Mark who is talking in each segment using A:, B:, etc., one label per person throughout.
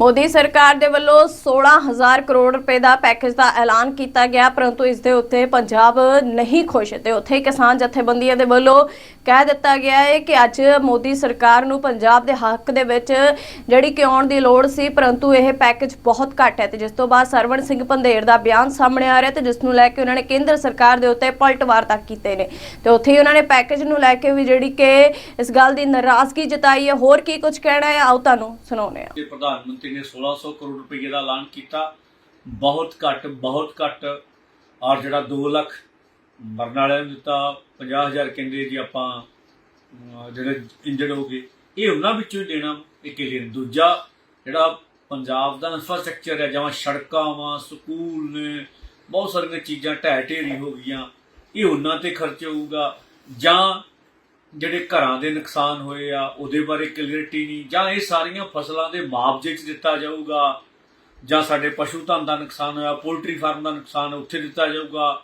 A: ਮੋਦੀ ਸਰਕਾਰ ਦੇ ਵੱਲੋਂ 16000 ਕਰੋੜ ਰੁਪਏ ਦਾ ਪੈਕੇਜ ਦਾ ਐਲਾਨ ਕੀਤਾ ਗਿਆ, ਪਰੰਤੂ ਇਸ ਦੇ ਉੱਤੇ ਪੰਜਾਬ ਨਹੀਂ ਖੁਸ਼ ਤੇ ਉੱਥੇ ਕਿਸਾਨ ਜਥੇਬੰਦੀਆਂ ਦੇ ਵੱਲੋਂ ਕਹਿ ਦਿੱਤਾ ਗਿਆ ਹੈ ਕਿ ਅੱਜ ਮੋਦੀ ਸਰਕਾਰ ਨੂੰ ਪੰਜਾਬ ਦੇ ਹੱਕ ਦੇ ਵਿੱਚ ਜਿਹੜੀ ਕਿ ਆਉਣ ਦੀ ਲੋੜ ਸੀ, ਪਰੰਤੂ ਇਹ ਪੈਕੇਜ ਬਹੁਤ ਘੱਟ ਹੈ ਤੇ ਜਿਸ ਤੋਂ ਬਾਅਦ ਸਰਵਣ ਸਿੰਘ ਪੰਧੇਰ ਦਾ ਬਿਆਨ ਸਾਹਮਣੇ ਆ ਰਿਹਾ ਤੇ ਜਿਸ ਨੂੰ ਲੈ ਕੇ ਉਹਨਾਂ ਨੇ ਕੇਂਦਰ ਸਰਕਾਰ ਦੇ ਉੱਤੇ ਪਲਟਵਾਰ ਤੱਕ ਕੀਤੇ ਨੇ। ਤੇ ਉੱਥੇ ਹੀ ਉਹਨਾਂ ਨੇ ਪੈਕੇਜ ਨੂੰ ਲੈ ਕੇ ਵੀ ਜਿਹੜੀ ਕਿ ਇਸ ਗੱਲ ਦੀ ਨਾਰਾਜ਼ਗੀ ਜਤਾਈ ਹੈ। ਹੋਰ ਕੀ ਕੁਝ ਕਹਿਣਾ ਹੈ? ਆਓ ਤੁਹਾਨੂੰ ਸੁਣਾਉਂਦੇ ਹਾਂ।
B: ਪ੍ਰਧਾਨ ਮੰਤਰੀ ਨੇ 1600 ਕਰੋੜ ਰੁਪਏ ਦਾ ਐਲਾਨ ਕੀਤਾ। ਬਹੁਤ ਘੱਟ ਬਹੁਤ ਘੱਟ। ਔਰ ਜਿਹੜਾ 2 ਲੱਖ ਮਰਨ ਵਾਲਿਆਂ ਨੂੰ ਦਿੱਤਾ 50000 ਕਹਿੰਦੇ ਜੀ ਆਪਾਂ ਅਮ, ਜਿਹੜੇ ਇੰਜਰਡ ਹੋ ਗਏ। ਇਹ ਉਹਨਾਂ ਵਿੱਚੋਂ ਹੀ ਦੇਣਾ ਇੱਕ ਲਈ ਦੂਜਾ ਜਿਹੜਾ ਪੰਜਾਬ ਦਾ ਇਨਫਰਾਸਟ੍ਰਕਚਰ ਹੈ ਜਿਵੇਂ ਸੜਕਾਂ ਵਾ ਸਕੂਲ ਨੇ ਬਹੁਤ ਸਾਰੀਆਂ ਚੀਜ਼ਾਂ ਢਹਿ ਢੇਰੀ ਹੋ ਗਈਆਂ। ਇਹ ਉਹਨਾਂ ਤੇ ਖਰਚ ਹੋਊਗਾ। ਜਾਂ ਜਿਹੜੇ ਘਰਾਂ ਦੇ ਨੁਕਸਾਨ ਹੋਏ ਆ ਉਹਦੇ ਬਾਰੇ ਕਲੀਅਰਟੀ ਨਹੀਂ। ਜਾਂ ਇਹ ਸਾਰੀਆਂ ਫਸਲਾਂ ਦੇ ਮੁਆਵਜ਼ੇ 'ਚ ਦਿੱਤਾ ਜਾਊਗਾ। ਜਾਂ ਸਾਡੇ ਪਸ਼ੂ ਧਨ ਦਾ ਨੁਕਸਾਨ ਹੋਇਆ ਪੋਲਟਰੀ ਫਾਰਮ ਦਾ ਨੁਕਸਾਨ ਉੱਥੇ ਦਿੱਤਾ ਜਾਊਗਾ।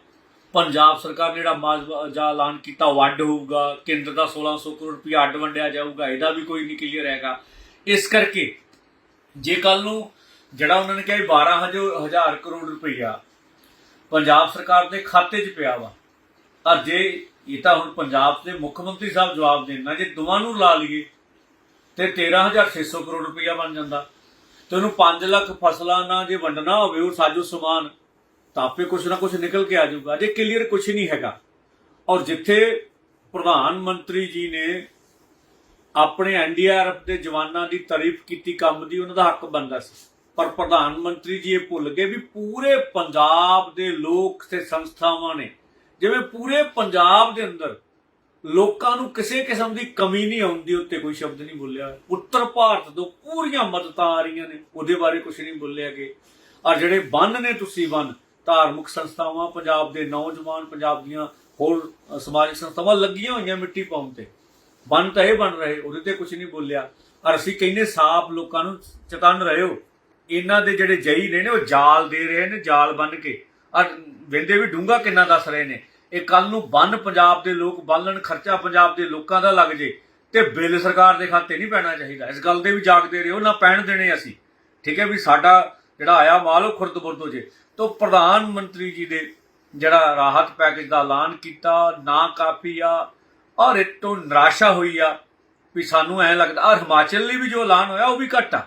B: ਪੰਜਾਬ ਸਰਕਾਰ ਨੇ ਜਿਹੜਾ ਮੁਆਵਜ਼ਾ ਐਲਾਨ ਕੀਤਾ, ਉਹ ਅੱਡ ਹੋਊਗਾ, ਕੇਂਦਰ ਦਾ 1600 ਕਰੋੜ ਰੁਪਇਆ ਅੱਡ ਵੰਡਿਆ ਜਾਊਗਾ, ਇਹਦਾ ਵੀ ਕੋਈ ਨਹੀਂ ਕਲੀਅਰ ਹੈਗਾ। ਇਸ ਕਰਕੇ ਜੇ ਕੱਲ ਨੂੰ ਜਿਹੜਾ ਉਹਨਾਂ ਨੇ ਕਿਹਾ 12000 ਕਰੋੜ ਰੁਪਇਆ ਪੰਜਾਬ ਸਰਕਾਰ ਦੇ ਖਾਤੇ 'ਚ ਪਿਆ ਵਾ, ਤਾਂ ਜੇ ਇਹ ਤਾਂ ਹੁਣ ਪੰਜਾਬ ਦੇ ਮੁੱਖ ਮੰਤਰੀ ਸਾਹਿਬ ਜਵਾਬ ਦੇਣਾ ਜੇ ਦੋਵਾਂ ਨੂੰ ਲਾ ਲਈਏ, ਤੇ 13600 ਕਰੋੜ ਰੁਪਇਆ ਬਣ ਜਾਂਦਾ। ਤੇ ਉਹਨੂੰ 5 ਲੱਖ ਫਸਲਾਂ ਨਾਲ ਜੇ ਵੰਡਣਾ ਹੋਵੇ, ਉਹ ਸਾਜੋ ਸਮਾਨ ਤਾਂ ਆਪੇ ਕੁਛ ਨਾ ਕੁਛ ਨਿਕਲ ਕੇ ਆ ਜਾਊਗਾ ਜੇ ਕਲੀਅਰ ਕੁਛ ਨਹੀਂ ਹੈਗਾ ਔਰ ਜਿੱਥੇ ਪ੍ਰਧਾਨ ਮੰਤਰੀ ਜੀ ਨੇ ਆਪਣੇ ਐਨਡੀਆਰਐਫ ਦੇ ਜਵਾਨਾਂ ਦੀ ਤਾਰੀਫ ਕੀਤੀ ਕੰਮ ਦੀ ਉਹਨਾਂ ਦਾ ਹੱਕ ਬਣਦਾ ਸੀ ਪਰ ਪ੍ਰਧਾਨ ਮੰਤਰੀ ਜੀ ਇਹ ਭੁੱਲ ਗਏ ਵੀ ਪੂਰੇ ਪੰਜਾਬ ਦੇ ਲੋਕ ਤੇ ਸੰਸਥਾਵਾਂ ਨੇ ਜਿਵੇਂ ਪੂਰੇ ਪੰਜਾਬ ਦੇ ਅੰਦਰ ਲੋਕਾਂ ਨੂੰ ਕਿਸੇ ਕਿਸਮ ਦੀ ਕਮੀ ਨਹੀਂ ਆਉਂਦੀ ਉੱਤੇ ਕੋਈ ਸ਼ਬਦ ਨਹੀਂ ਬੋਲਿਆ ਉੱਤਰ ਭਾਰਤ ਤੋਂ ਪੂਰੀਆਂ ਮਦਦਾਂ ਆ ਰਹੀਆਂ ਨੇ ਉਹਦੇ ਬਾਰੇ ਕੁਝ ਨਹੀਂ ਬੋਲਿਆ ਕਿ ਔਰ ਜਿਹੜੇ ਬੰਨ ਨੇ ਤੁਸੀਂ ਬੰਨ ਧਾਰਮਿਕ ਸੰਸਥਾਵਾਂ, ਪੰਜਾਬ ਦੇ ਨੌਜਵਾਨ, ਪੰਜਾਬ ਦੀਆਂ ਹੋਰ ਸਮਾਜਿਕ ਸੰਸਥਾਵਾਂ ਲੱਗੀਆਂ ਹੋਈਆਂ ਮਿੱਟੀ ਪਾਉਣ ਤੇ। ਬੰਨ ਤਾਂ ਇਹ ਬਣ ਰਹੇ, ਉਹਦੇ ਤੇ ਕੁਝ ਨਹੀਂ ਬੋਲਿਆ। ਔਰ ਅਸੀਂ ਕਹਿੰਦੇ ਸਾਫ਼ ਲੋਕਾਂ ਨੂੰ ਚਤਨ ਰਹੇ ਹੋ ਇਹਨਾਂ ਦੇ ਜਿਹੜੇ ਜਈ ਨੇ ਨੇ, ਉਹ ਜਾਲ ਦੇ ਰਹੇ ਨੇ, ਜਾਲ ਬੰਨ ਕੇ। ਔਰ ਵਿੰਦੇ ਵੀ ਡੂੰਗਾ ਕਿੰਨਾ ਦੱਸ ਰਹੇ ਨੇ। ਇਹ ਕੱਲ ਨੂੰ ਬੰਨ ਪੰਜਾਬ ਦੇ ਲੋਕ, ਬਾਲਣ ਖਰਚਾ ਪੰਜਾਬ ਦੇ ਲੋਕਾਂ ਦਾ ਲੱਗ ਜੇ, ਤੇ ਬਿੱਲ ਸਰਕਾਰ ਦੇ ਖਾਤੇ ਨਹੀਂ ਪੈਣਾ ਚਾਹੀਦਾ। ਇਸ ਗੱਲ ਦੇ ਵੀ ਜਾਗਦੇ ਰਹੋ, ਨਾ ਪੈਣ ਦੇਣੇ ਅਸੀਂ। ਠੀਕ ਹੈ ਵੀ ਸਾਡਾ ਜਿਹੜਾ ਆਇਆ ਮਾਲ ਉਹ ਖੁਰਦ-ਬੁਰਦ ਜੇ। ਤੋਂ ਪ੍ਰਧਾਨ ਮੰਤਰੀ ਜੀ ਦੇ ਜਿਹੜਾ ਰਾਹਤ ਪੈਕੇਜ ਦਾ ਐਲਾਨ ਕੀਤਾ, ਨਾ ਕਾਫੀ ਆ, ਔਰ ਇਹ ਨਿਰਾਸ਼ਾ ਹੋਈ ਆ ਵੀ ਸਾਨੂੰ ਐ ਲੱਗਦਾ ਔਰ ਹਿਮਾਚਲ ਲਈ ਵੀ ਜੋ ਐਲਾਨ ਹੋਇਆ ਉਹ ਵੀ ਘੱਟ ਆ।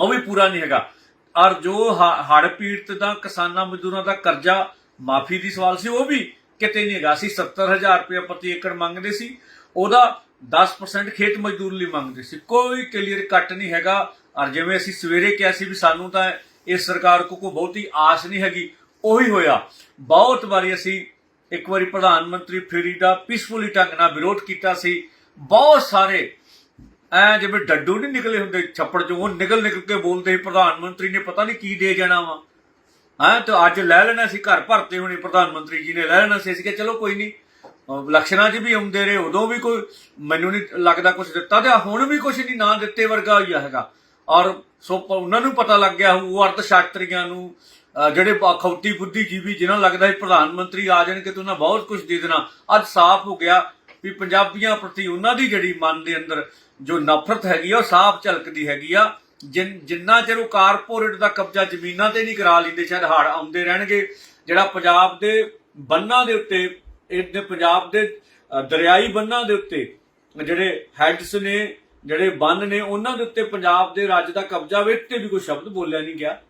B: ਉਹ ਵੀ ਪੂਰਾ ਨਹੀਂ ਹੈਗਾ। ਔਰ ਜੋ ਹੜ ਪੀੜਤ ਦਾ, ਕਿਸਾਨਾਂ ਮਜ਼ਦੂਰਾਂ ਦਾ ਕਰਜ਼ਾ ਮਾਫੀ ਦੀ ਸਵਾਲ ਸੀ, ਉਹ ਵੀ ਕਿਤੇ ਨਹੀਂ ਹੈਗਾ। ਸੀ 70000 ਰੁਪਏ ਪ੍ਰਤੀ ਏਕੜ ਮੰਗਦੇ ਸੀ, ਉਹਦਾ 10% ਖੇਤ ਮਜ਼ਦੂਰ ਲਈ ਮੰਗਦੇ ਸੀ। ਕੋਈ ਕਲੀਅਰ ਕੱਟ ਨਹੀਂ ਹੈਗਾ। ਔਰ ਜਿਵੇਂ ਅਸੀਂ ਸਵੇਰੇ ਕਿਹਾ ਸੀ ਵੀ ਸਾਨੂੰ ਤਾਂ ਇਸ ਸਰਕਾਰ ਕੋ ਕੋਈ ਬਹੁਤੀ ਆਸ ਨਹੀਂ ਹੈਗੀ, ਉਹੀ ਹੋਇਆ। ਬਹੁਤ ਵਾਰੀ ਅਸੀਂ ਇੱਕ ਵਾਰੀ ਪ੍ਰਧਾਨ ਮੰਤਰੀ ਫੇਰੀ ਦਾ ਪੀਸਫੁਲੀ ਢੰਗ ਨਾਲ ਵਿਰੋਧ ਕੀਤਾ ਸੀ। ਬਹੁਤ ਸਾਰੇ ਐ ਜਿਵੇਂ ਡੱਡੂ ਨਹੀਂ ਨਿਕਲੇ ਹੁੰਦੇ, ਛੱਪੜ ਚੋਂ ਉਹ ਨਿਕਲ ਨਿਕਲ ਕੇ ਬੋਲਦੇ ਸੀ, ਪ੍ਰਧਾਨ ਮੰਤਰੀ ਨੇ ਪਤਾ ਨਹੀਂ ਕੀ ਦੇ ਜਾਣਾ ਵਾ। ਹਾਂ, ਤੇ ਅੱਜ ਲੈ ਲੈਣਾ ਸੀ, ਘਰ ਭਰਤੇ ਹੋਣੇ ਪ੍ਰਧਾਨ ਮੰਤਰੀ ਜੀ ਨੇ ਲੈ ਲੈਣਾ ਸੀ। ਅਸੀਂ ਕਿ ਚਲੋ ਕੋਈ ਨਹੀਂ, ਅਹ ਲਕਸ਼ਣਾਂ 'ਚ ਵੀ ਆਉਂਦੇ ਰਹੇ, ਉਦੋਂ ਵੀ ਕੋਈ ਮੈਨੂੰ ਨਹੀਂ ਲੱਗਦਾ ਕੁਝ ਦਿੱਤਾ, ਤੇ ਹੁਣ ਵੀ ਕੁਝ ਨਹੀਂ, ਨਾ ਦਿੱਤੇ ਵਰਗਾ ਹੀ ਹੈਗਾ। ਔਰ ਸੋ ਉਹਨਾਂ ਨੂੰ ਪਤਾ ਲੱਗ ਗਿਆ ਉਹ ਅਰਥ ਸ਼ਾਸਤਰੀਆਂ ਨੂੰ, ਅਹ, ਜਿਹੜੇ ਅਖੌਤੀ ਬੁੱਧੀਜੀਵੀ ਜਿਨ੍ਹਾਂ ਲੱਗਦਾ ਸੀ ਪ੍ਰਧਾਨ ਮੰਤਰੀ ਆ ਜਾਣਗੇ ਤੇ ਉਹਨਾਂ ਬਹੁਤ ਕੁਝ ਦੇ ਦੇਣਾ। ਅੱਜ ਸਾਫ਼ ਹੋ ਗਿਆ ਵੀ ਪੰਜਾਬੀਆਂ ਪ੍ਰਤੀ ਉਹਨਾਂ ਦੀ ਜਿਹੜੀ ਮਨ ਦੇ ਅੰਦਰ ਜੋ ਨਫ਼ਰਤ ਹੈਗੀ ਆ, ਉਹ ਸਾਫ਼ ਝਲਕਦੀ ਹੈਗੀ ਆ। ਜਿੰਨਾ ਚਿਰ ਉਹ ਕਾਰਪੋਰੇਟ ਦਾ ਕਬਜ਼ਾ ਜ਼ਮੀਨਾਂ ਤੇ ਨਹੀਂ ਕਰਾ ਲੈਂਦੇ, ਸ਼ਾਇਦ ਹੜ ਆਉਂਦੇ ਰਹਿਣਗੇ। ਜਿਹੜਾ ਪੰਜਾਬ ਦੇ ਬੰਨਾਂ ਦੇ ਉੱਤੇ ਇਹਦੇ ਪੰਜਾਬ ਦੇ ਦਰਿਆਈ ਬੰਨਾਂ ਦੇ ਉੱਤੇ ਜਿਹੜੇ ਹੈਡਸ ਨੇ ਜਿਹੜੇ ਬੰਨ ਨੇ, ਉਹਨਾਂ ਦੇ ਉੱਤੇ ਪੰਜਾਬ ਦੇ ਰਾਜ ਦਾ ਕਬਜ਼ਾ ਵੇ ਤੇ ਵੀ ਕੋਈ ਸ਼ਬਦ ਬੋਲਿਆ ਨਹੀਂ ਗਿਆ।